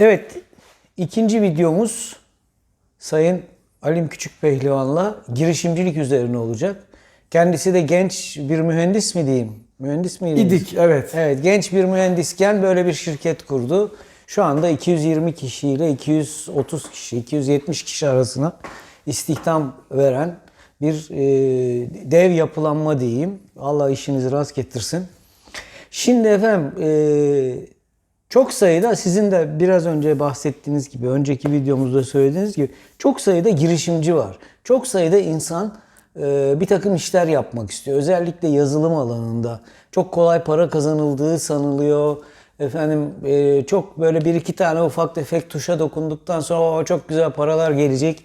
Evet, ikinci videomuz Sayın Alim Küçük Pehlivan'la girişimcilik üzerine olacak. Kendisi de genç bir mühendis mi diyeyim? Mühendis miydiniz? İdik evet. Evet, genç bir mühendisken böyle bir şirket kurdu. Şu anda 220 kişiyle 230 kişi, 270 kişi arasına istihdam veren bir e, dev yapılanma diyeyim. Allah işinizi rast getirsin. Şimdi efendim e, çok sayıda sizin de biraz önce bahsettiğiniz gibi, önceki videomuzda söylediğiniz gibi çok sayıda girişimci var. Çok sayıda insan e, bir takım işler yapmak istiyor. Özellikle yazılım alanında. Çok kolay para kazanıldığı sanılıyor. Efendim e, çok böyle bir iki tane ufak tefek tuşa dokunduktan sonra "Oo, çok güzel paralar gelecek,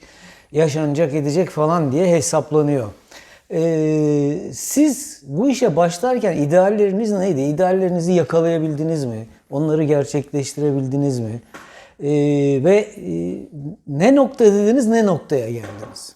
yaşanacak edecek falan diye hesaplanıyor. Ee, siz bu işe başlarken idealleriniz neydi? İdeallerinizi yakalayabildiniz mi? Onları gerçekleştirebildiniz mi? Ee, ve e, ne nokta dediniz, ne noktaya geldiniz?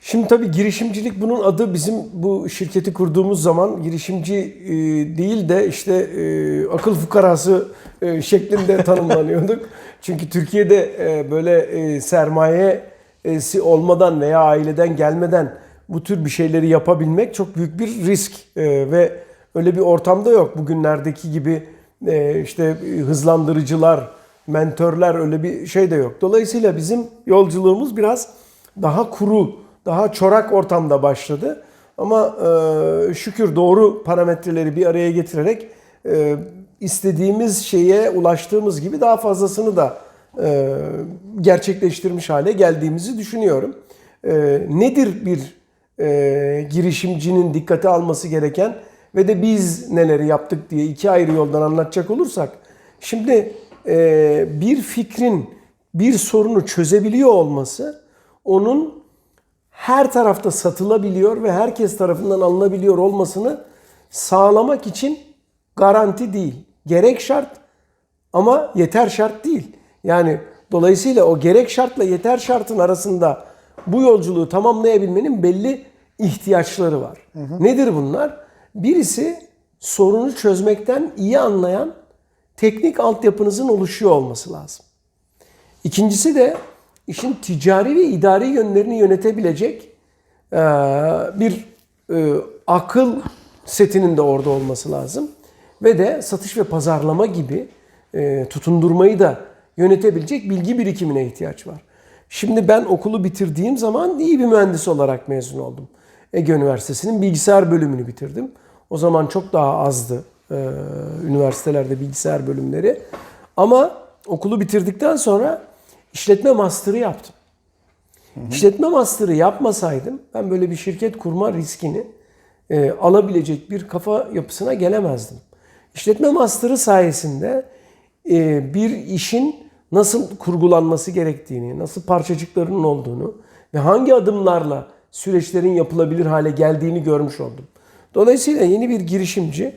Şimdi tabii girişimcilik bunun adı bizim bu şirketi kurduğumuz zaman girişimci e, değil de işte e, akıl fukarası e, şeklinde tanımlanıyorduk. Çünkü Türkiye'de e, böyle e, sermayesi olmadan veya aileden gelmeden bu tür bir şeyleri yapabilmek çok büyük bir risk E, ve öyle bir ortamda yok. Bugünlerdeki gibi işte hızlandırıcılar, mentörler öyle bir şey de yok. Dolayısıyla bizim yolculuğumuz biraz daha kuru, daha çorak ortamda başladı. Ama e, şükür doğru parametreleri bir araya getirerek e, istediğimiz şeye ulaştığımız gibi daha fazlasını da e, gerçekleştirmiş hale geldiğimizi düşünüyorum. E, nedir bir e, girişimcinin dikkate alması gereken ve de biz neleri yaptık diye iki ayrı yoldan anlatacak olursak, şimdi e, bir fikrin bir sorunu çözebiliyor olması onun her tarafta satılabiliyor ve herkes tarafından alınabiliyor olmasını sağlamak için garanti değil. Gerek şart ama yeter şart değil. Yani dolayısıyla o gerek şartla yeter şartın arasında bu yolculuğu tamamlayabilmenin belli ihtiyaçları var. Nedir bunlar? Birisi sorunu çözmekten iyi anlayan teknik altyapınızın oluşuyor olması lazım. İkincisi de işin ticari ve idari yönlerini yönetebilecek e, bir e, akıl setinin de orada olması lazım. Ve de satış ve pazarlama gibi e, tutundurmayı da yönetebilecek bilgi birikimine ihtiyaç var. Şimdi ben okulu bitirdiğim zaman iyi bir mühendis olarak mezun oldum. Ege Üniversitesi'nin bilgisayar bölümünü bitirdim. O zaman çok daha azdı e, üniversitelerde bilgisayar bölümleri. Ama okulu bitirdikten sonra işletme master'ı yaptım. İşletme master'ı yapmasaydım ben böyle bir şirket kurma riskini e, alabilecek bir kafa yapısına gelemezdim. İşletme master'ı sayesinde e, bir işin nasıl kurgulanması gerektiğini, nasıl parçacıklarının olduğunu ve hangi adımlarla süreçlerin yapılabilir hale geldiğini görmüş oldum. Dolayısıyla yeni bir girişimci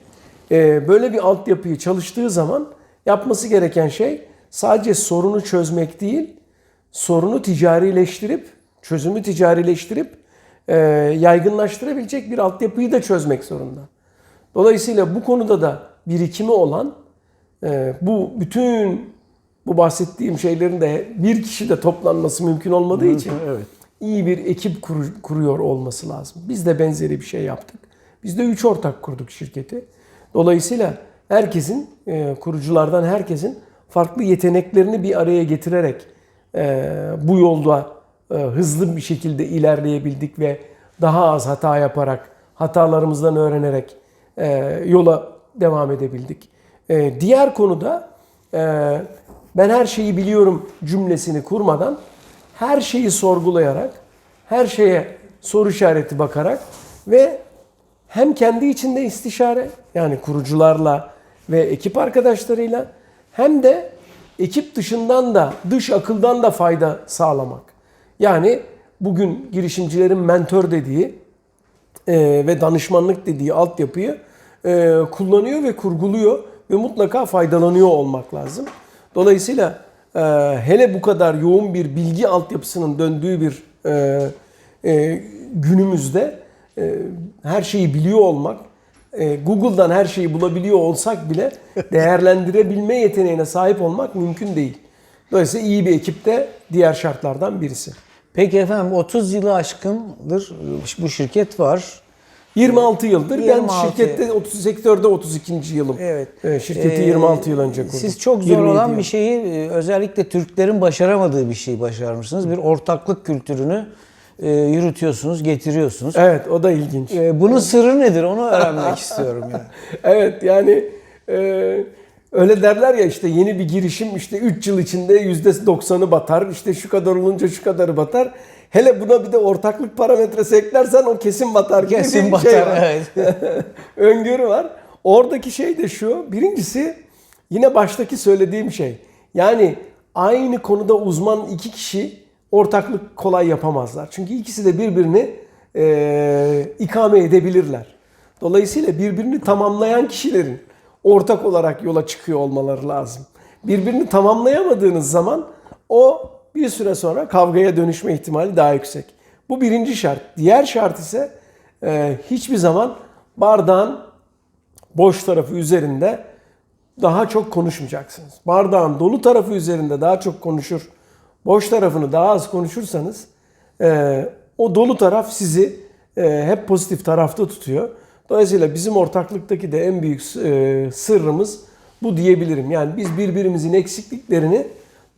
e, böyle bir altyapıyı çalıştığı zaman yapması gereken şey sadece sorunu çözmek değil, sorunu ticarileştirip, çözümü ticarileştirip e, yaygınlaştırabilecek bir altyapıyı da çözmek zorunda. Dolayısıyla bu konuda da birikimi olan e, bu bütün bu bahsettiğim şeylerin de bir kişi de toplanması mümkün olmadığı için Evet. iyi bir ekip kur- kuruyor olması lazım. Biz de benzeri bir şey yaptık. Biz de üç ortak kurduk şirketi. Dolayısıyla herkesin, e, kuruculardan herkesin farklı yeteneklerini bir araya getirerek e, bu yolda e, hızlı bir şekilde ilerleyebildik ve daha az hata yaparak, hatalarımızdan öğrenerek yola devam edebildik. Diğer konuda ben her şeyi biliyorum cümlesini kurmadan her şeyi sorgulayarak, her şeye soru işareti bakarak ve hem kendi içinde istişare yani kurucularla ve ekip arkadaşlarıyla hem de ekip dışından da dış akıldan da fayda sağlamak. Yani bugün girişimcilerin mentor dediği e, ve danışmanlık dediği altyapıyı e, kullanıyor ve kurguluyor ve mutlaka faydalanıyor olmak lazım. Dolayısıyla e, hele bu kadar yoğun bir bilgi altyapısının döndüğü bir e, e, günümüzde her şeyi biliyor olmak, e, Google'dan her şeyi bulabiliyor olsak bile değerlendirebilme yeteneğine sahip olmak mümkün değil. Dolayısıyla iyi bir ekip de diğer şartlardan birisi. Peki efendim 30 yılı aşkındır bu şirket var. 26 yıldır. 26 Ben şirkette 30 sektörde 32. yılım. Evet. Evet, şirketi Ee, 26 yıl önce kurdum. Siz çok zor 27 olan yıl. bir şeyi e, özellikle Türklerin başaramadığı bir şeyi başarmışsınız. Bir ortaklık kültürünü e, yürütüyorsunuz, getiriyorsunuz. Evet o da ilginç. E, bunun sırrı nedir onu öğrenmek istiyorum yani. Evet yani e, öyle derler ya işte yeni bir girişim işte 3 yıl içinde %90'ı batar. işte şu kadar olunca şu kadarı batar. Hele buna bir de ortaklık parametresi eklersen o kesin batar Kesin batar şey var. evet. öngörü var. Oradaki şey de şu. Birincisi yine baştaki söylediğim şey. Yani aynı konuda uzman iki kişi ortaklık kolay yapamazlar. Çünkü ikisi de birbirini e, ikame edebilirler. Dolayısıyla birbirini tamamlayan kişilerin ortak olarak yola çıkıyor olmaları lazım. Birbirini tamamlayamadığınız zaman o bir süre sonra kavgaya dönüşme ihtimali daha yüksek. Bu birinci şart. Diğer şart ise e, hiçbir zaman bardağın boş tarafı üzerinde daha çok konuşmayacaksınız. Bardağın dolu tarafı üzerinde daha çok konuşur, boş tarafını daha az konuşursanız e, o dolu taraf sizi e, hep pozitif tarafta tutuyor. Dolayısıyla bizim ortaklıktaki de en büyük e, sırrımız bu diyebilirim. Yani biz birbirimizin eksikliklerini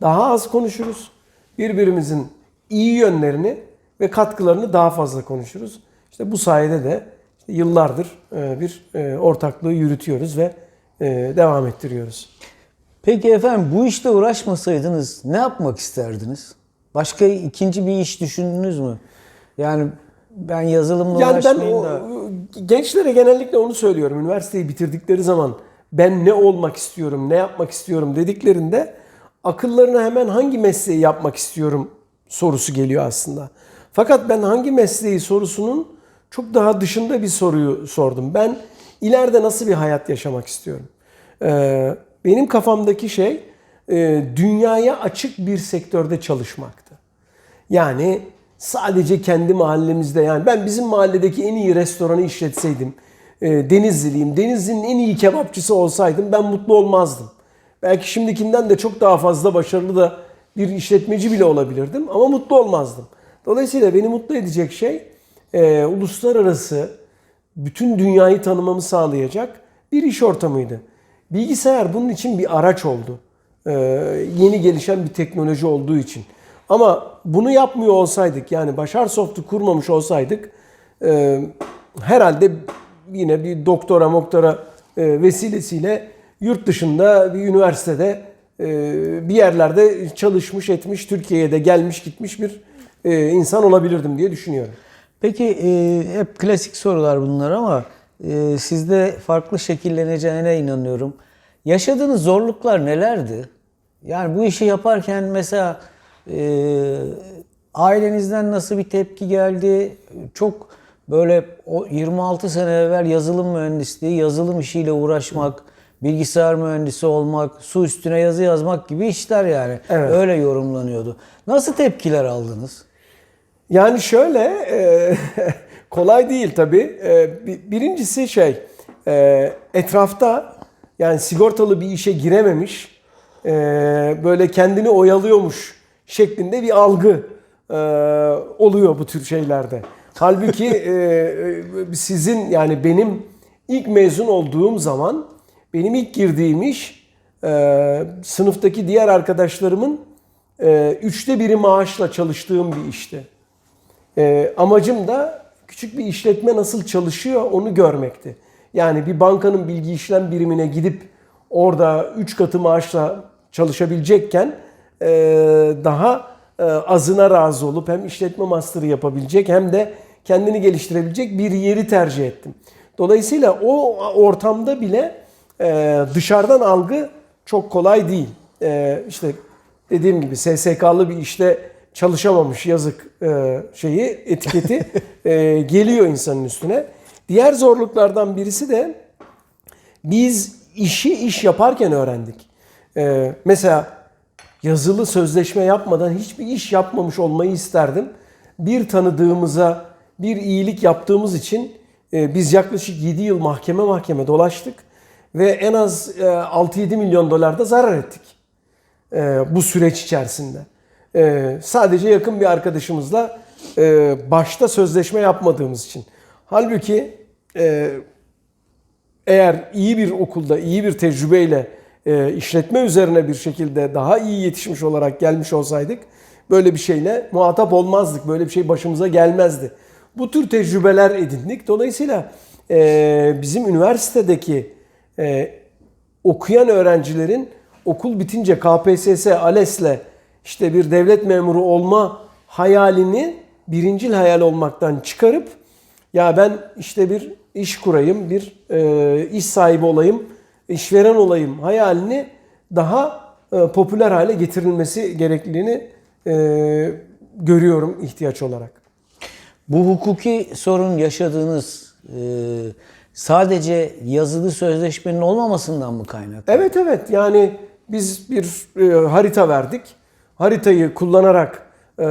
daha az konuşuruz. Birbirimizin iyi yönlerini ve katkılarını daha fazla konuşuruz. İşte bu sayede de yıllardır bir ortaklığı yürütüyoruz ve devam ettiriyoruz. Peki efendim bu işte uğraşmasaydınız ne yapmak isterdiniz? Başka ikinci bir iş düşündünüz mü? Yani ben yazılımla Yani ben uğraşmayayım o, da. gençlere genellikle onu söylüyorum. Üniversiteyi bitirdikleri zaman ben ne olmak istiyorum, ne yapmak istiyorum dediklerinde akıllarına hemen hangi mesleği yapmak istiyorum sorusu geliyor aslında. Fakat ben hangi mesleği sorusunun çok daha dışında bir soruyu sordum. Ben ileride nasıl bir hayat yaşamak istiyorum? Ee, benim kafamdaki şey e, dünyaya açık bir sektörde çalışmaktı. Yani sadece kendi mahallemizde yani ben bizim mahalledeki en iyi restoranı işletseydim, e, Denizliliyim, Denizli'nin en iyi kebapçısı olsaydım ben mutlu olmazdım. Belki şimdikinden de çok daha fazla başarılı da bir işletmeci bile olabilirdim ama mutlu olmazdım. Dolayısıyla beni mutlu edecek şey e, uluslararası bütün dünyayı tanımamı sağlayacak bir iş ortamıydı. Bilgisayar bunun için bir araç oldu. E, yeni gelişen bir teknoloji olduğu için. Ama bunu yapmıyor olsaydık yani Başar Soft'u kurmamış olsaydık e, herhalde yine bir doktora moktora e, vesilesiyle yurt dışında bir üniversitede e, bir yerlerde çalışmış etmiş Türkiye'ye de gelmiş gitmiş bir e, insan olabilirdim diye düşünüyorum. Peki e, hep klasik sorular bunlar ama e, sizde farklı şekilleneceğine inanıyorum. Yaşadığınız zorluklar nelerdi? Yani bu işi yaparken mesela e, ailenizden nasıl bir tepki geldi? Çok böyle o 26 sene evvel yazılım mühendisliği, yazılım işiyle uğraşmak, bilgisayar mühendisi olmak, su üstüne yazı yazmak gibi işler yani. Evet. Öyle yorumlanıyordu. Nasıl tepkiler aldınız? Yani şöyle e, kolay değil tabii. E, bi- birincisi şey e, etrafta yani sigortalı bir işe girememiş e, böyle kendini oyalıyormuş şeklinde bir algı e, oluyor bu tür şeylerde. Halbuki sizin yani benim ilk mezun olduğum zaman benim ilk girdiğim iş sınıftaki diğer arkadaşlarımın üçte biri maaşla çalıştığım bir işti. Ee, amacım da küçük bir işletme nasıl çalışıyor onu görmekti. Yani bir bankanın bilgi işlem birimine gidip orada 3 katı maaşla çalışabilecekken e, daha e, azına razı olup hem işletme master'ı yapabilecek hem de kendini geliştirebilecek bir yeri tercih ettim. Dolayısıyla o ortamda bile e, dışarıdan algı çok kolay değil. İşte dediğim gibi SSK'lı bir işte çalışamamış yazık e, şeyi etiketi e, geliyor insanın üstüne. Diğer zorluklardan birisi de biz işi iş yaparken öğrendik. E, mesela yazılı sözleşme yapmadan hiçbir iş yapmamış olmayı isterdim. Bir tanıdığımıza bir iyilik yaptığımız için e, biz yaklaşık 7 yıl mahkeme mahkeme dolaştık ve en az e, 6-7 milyon dolar da zarar ettik e, bu süreç içerisinde. E, sadece yakın bir arkadaşımızla e, başta sözleşme yapmadığımız için. Halbuki e, eğer iyi bir okulda, iyi bir tecrübeyle e, işletme üzerine bir şekilde daha iyi yetişmiş olarak gelmiş olsaydık böyle bir şeyle muhatap olmazdık. Böyle bir şey başımıza gelmezdi. Bu tür tecrübeler edindik. Dolayısıyla e, bizim üniversitedeki e, okuyan öğrencilerin okul bitince KPSS, ALES'le işte bir devlet memuru olma hayalini birincil hayal olmaktan çıkarıp ya ben işte bir iş kurayım, bir e, iş sahibi olayım, işveren olayım hayalini daha e, popüler hale getirilmesi gerekliliğini e, görüyorum ihtiyaç olarak. Bu hukuki sorun yaşadığınız e, sadece yazılı sözleşmenin olmamasından mı kaynaklı? Evet evet yani biz bir e, harita verdik. Haritayı kullanarak e,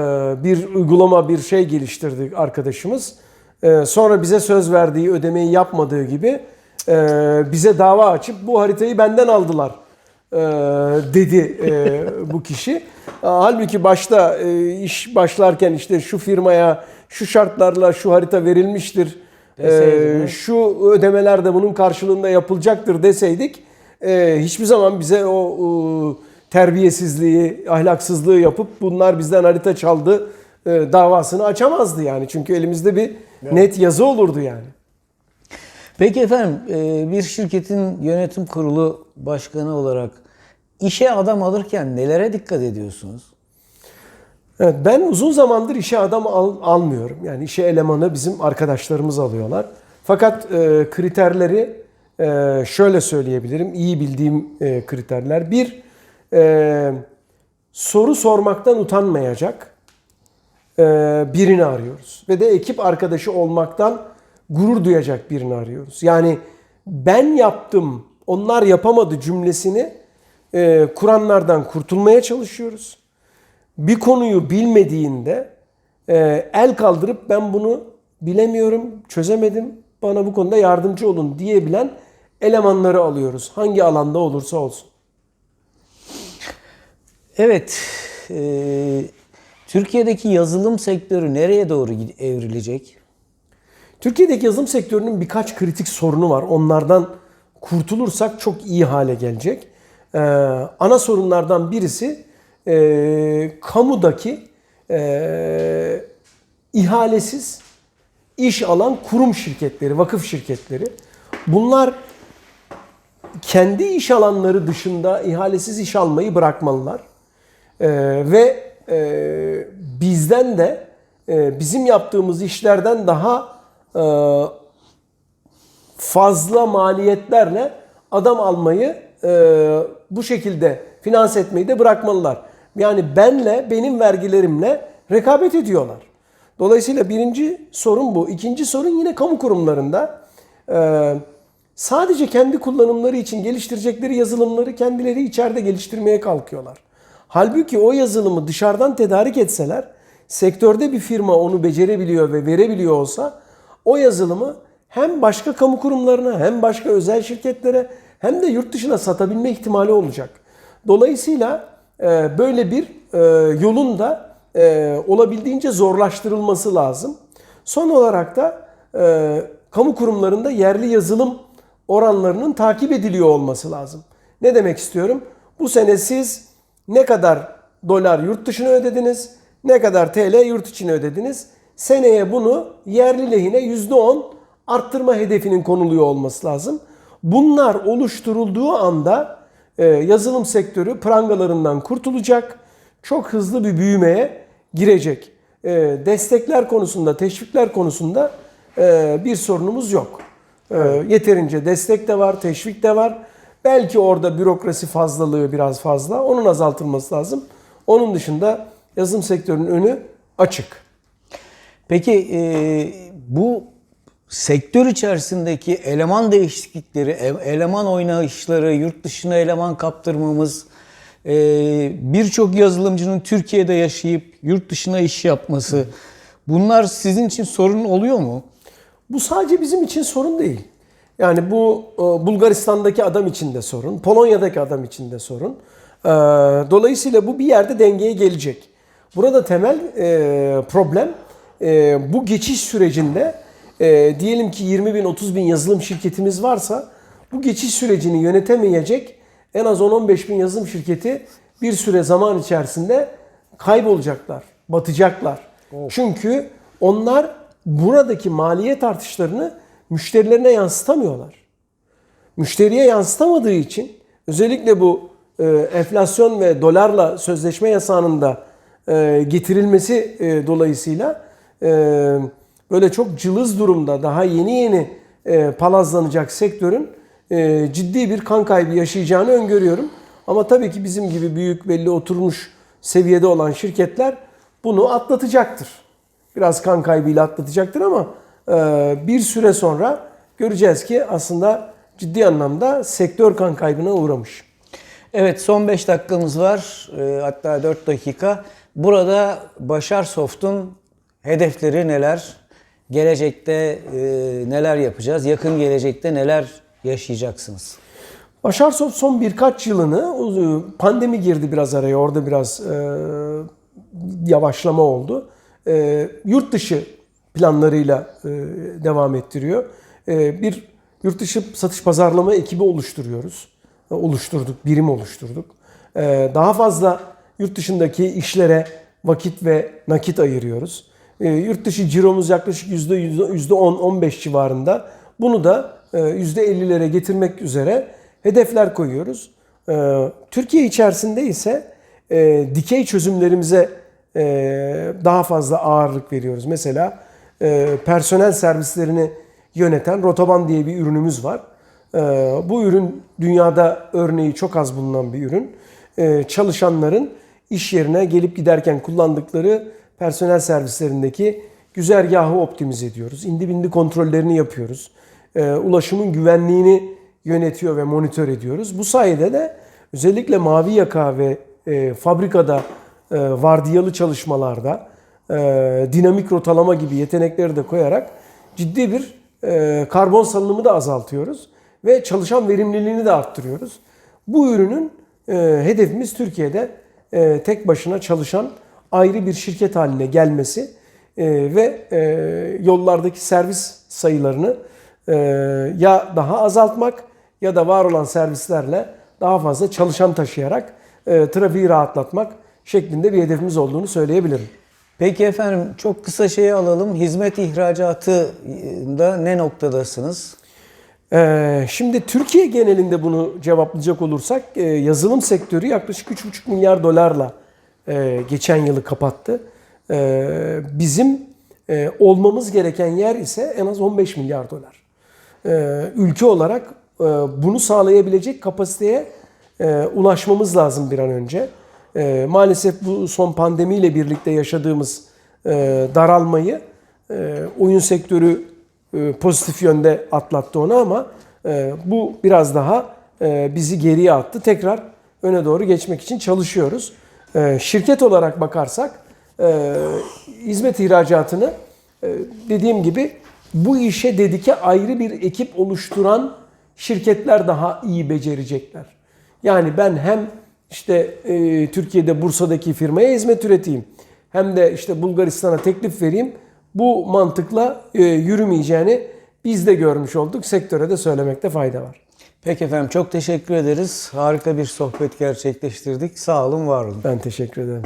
bir uygulama bir şey geliştirdik arkadaşımız. E, sonra bize söz verdiği ödemeyi yapmadığı gibi e, bize dava açıp bu haritayı benden aldılar dedi bu kişi. Halbuki başta iş başlarken işte şu firmaya şu şartlarla şu harita verilmiştir. Deseydiniz. şu ödemeler de bunun karşılığında yapılacaktır deseydik hiçbir zaman bize o terbiyesizliği, ahlaksızlığı yapıp bunlar bizden harita çaldı e, davasını açamazdı yani. Çünkü elimizde bir net yazı olurdu yani. Peki efendim e, bir şirketin yönetim kurulu başkanı olarak işe adam alırken nelere dikkat ediyorsunuz? Evet, ben uzun zamandır işe adam al- almıyorum. Yani işe elemanı bizim arkadaşlarımız alıyorlar. Fakat e, kriterleri e, şöyle söyleyebilirim. İyi bildiğim e, kriterler. Bir, e, soru sormaktan utanmayacak e, birini arıyoruz. Ve de ekip arkadaşı olmaktan gurur duyacak birini arıyoruz. Yani ben yaptım, onlar yapamadı cümlesini e, kuranlardan kurtulmaya çalışıyoruz bir konuyu bilmediğinde e, el kaldırıp ben bunu bilemiyorum, çözemedim, bana bu konuda yardımcı olun diyebilen elemanları alıyoruz. Hangi alanda olursa olsun. Evet, e, Türkiye'deki yazılım sektörü nereye doğru evrilecek? Türkiye'deki yazılım sektörünün birkaç kritik sorunu var. Onlardan kurtulursak çok iyi hale gelecek. Ee, ana sorunlardan birisi e, kamudaki e, ihalesiz iş alan kurum şirketleri, vakıf şirketleri. Bunlar kendi iş alanları dışında ihalesiz iş almayı bırakmalılar. Ee, ve e, bizden de e, bizim yaptığımız işlerden daha e, fazla maliyetlerle adam almayı e, bu şekilde finanse etmeyi de bırakmalılar. Yani benle, benim vergilerimle rekabet ediyorlar. Dolayısıyla birinci sorun bu. İkinci sorun yine kamu kurumlarında. e, sadece kendi kullanımları için geliştirecekleri yazılımları kendileri içeride geliştirmeye kalkıyorlar. Halbuki o yazılımı dışarıdan tedarik etseler, sektörde bir firma onu becerebiliyor ve verebiliyor olsa o yazılımı hem başka kamu kurumlarına hem başka özel şirketlere hem de yurt dışına satabilme ihtimali olacak. Dolayısıyla e, böyle bir e, yolun da e, olabildiğince zorlaştırılması lazım. Son olarak da kamu kurumlarında yerli yazılım oranlarının takip ediliyor olması lazım. Ne demek istiyorum? Bu sene siz ne kadar dolar yurt dışına ödediniz, ne kadar TL yurt içine ödediniz. Seneye bunu yerli lehine %10 arttırma hedefinin konuluyor olması lazım. Bunlar oluşturulduğu anda e, yazılım sektörü prangalarından kurtulacak. Çok hızlı bir büyümeye girecek. E, destekler konusunda, teşvikler konusunda e, bir sorunumuz yok. Yeterince destek de var, teşvik de var. Belki orada bürokrasi fazlalığı biraz fazla. Onun azaltılması lazım. Onun dışında yazılım sektörünün önü açık. Peki e, bu sektör içerisindeki eleman değişiklikleri, e- eleman oynayışları, yurt dışına eleman kaptırmamız, e, birçok yazılımcının Türkiye'de yaşayıp yurt dışına iş yapması bunlar sizin için sorun oluyor mu? Bu sadece bizim için sorun değil. Yani bu e, Bulgaristan'daki adam için de sorun, Polonya'daki adam için de sorun. E, Dolayısıyla bu bir yerde dengeye gelecek. Burada temel e, problem bu geçiş sürecinde diyelim ki 20 bin 30 bin yazılım şirketimiz varsa bu geçiş sürecini yönetemeyecek en az 10-15 bin yazılım şirketi bir süre zaman içerisinde kaybolacaklar, batacaklar. Çünkü onlar buradaki maliyet artışlarını müşterilerine yansıtamıyorlar. Müşteriye yansıtamadığı için özellikle bu e, enflasyon ve dolarla sözleşme yasağının da e, getirilmesi e, dolayısıyla e, böyle çok cılız durumda daha yeni yeni e, palazlanacak sektörün e, ciddi bir kan kaybı yaşayacağını öngörüyorum. Ama tabii ki bizim gibi büyük belli oturmuş seviyede olan şirketler bunu atlatacaktır. Biraz kan kaybıyla atlatacaktır ama bir süre sonra göreceğiz ki aslında ciddi anlamda sektör kan kaybına uğramış. Evet son 5 dakikamız var. Ee, hatta 4 dakika. Burada Başar Soft'un hedefleri neler? Gelecekte e, neler yapacağız? Yakın gelecekte neler yaşayacaksınız? Başarsoft son birkaç yılını o- pandemi girdi biraz araya. Orada biraz e, yavaşlama oldu. E, yurt dışı planlarıyla e, devam ettiriyor. E, bir yurt dışı satış pazarlama ekibi oluşturuyoruz. E, oluşturduk, birim oluşturduk. E, daha fazla yurt dışındaki işlere vakit ve nakit ayırıyoruz. Yurt dışı ciromuz yaklaşık %10-15 civarında. Bunu da e, %50'lere getirmek üzere hedefler koyuyoruz. Türkiye içerisinde ise dikey çözümlerimize daha fazla ağırlık veriyoruz. Mesela e, personel servislerini yöneten Rotoban diye bir ürünümüz var. E, Bu ürün dünyada örneği çok az bulunan bir ürün. E, Çalışanların iş yerine gelip giderken kullandıkları personel servislerindeki güzergahı optimize ediyoruz. İndi bindi kontrollerini yapıyoruz. Ulaşımın güvenliğini yönetiyor ve monitör ediyoruz. Bu sayede de özellikle mavi yaka ve fabrikada vardiyalı çalışmalarda dinamik rotalama gibi yetenekleri de koyarak ciddi bir e, karbon salınımı da azaltıyoruz ve çalışan verimliliğini de arttırıyoruz. Bu ürünün e, hedefimiz Türkiye'de e, tek başına çalışan ayrı bir şirket haline gelmesi e, ve e, yollardaki servis sayılarını e, ya daha azaltmak ya da var olan servislerle daha fazla çalışan taşıyarak e, trafiği rahatlatmak şeklinde bir hedefimiz olduğunu söyleyebilirim. Peki efendim çok kısa şeyi alalım. Hizmet ihracatında ne noktadasınız? Ee, şimdi Türkiye genelinde bunu cevaplayacak olursak e, yazılım sektörü yaklaşık 3,5 milyar dolarla e, geçen yılı kapattı. E, bizim e, olmamız gereken yer ise en az 15 milyar dolar. E, ülke olarak e, bunu sağlayabilecek kapasiteye e, ulaşmamız lazım bir an önce. E, maalesef bu son pandemiyle birlikte yaşadığımız e, daralmayı e, oyun sektörü e, pozitif yönde atlattı onu ama e, bu biraz daha e, bizi geriye attı. Tekrar öne doğru geçmek için çalışıyoruz. E, Şirket olarak bakarsak e, hizmet ihracatını e, dediğim gibi bu işe dedike ayrı bir ekip oluşturan şirketler daha iyi becerecekler. Yani ben hem işte e, Türkiye'de Bursa'daki firmaya hizmet üreteyim hem de işte Bulgaristan'a teklif vereyim. Bu mantıkla e, yürümeyeceğini biz de görmüş olduk. Sektöre de söylemekte fayda var. Peki efendim çok teşekkür ederiz. Harika bir sohbet gerçekleştirdik. Sağ olun, var olun. Ben teşekkür ederim.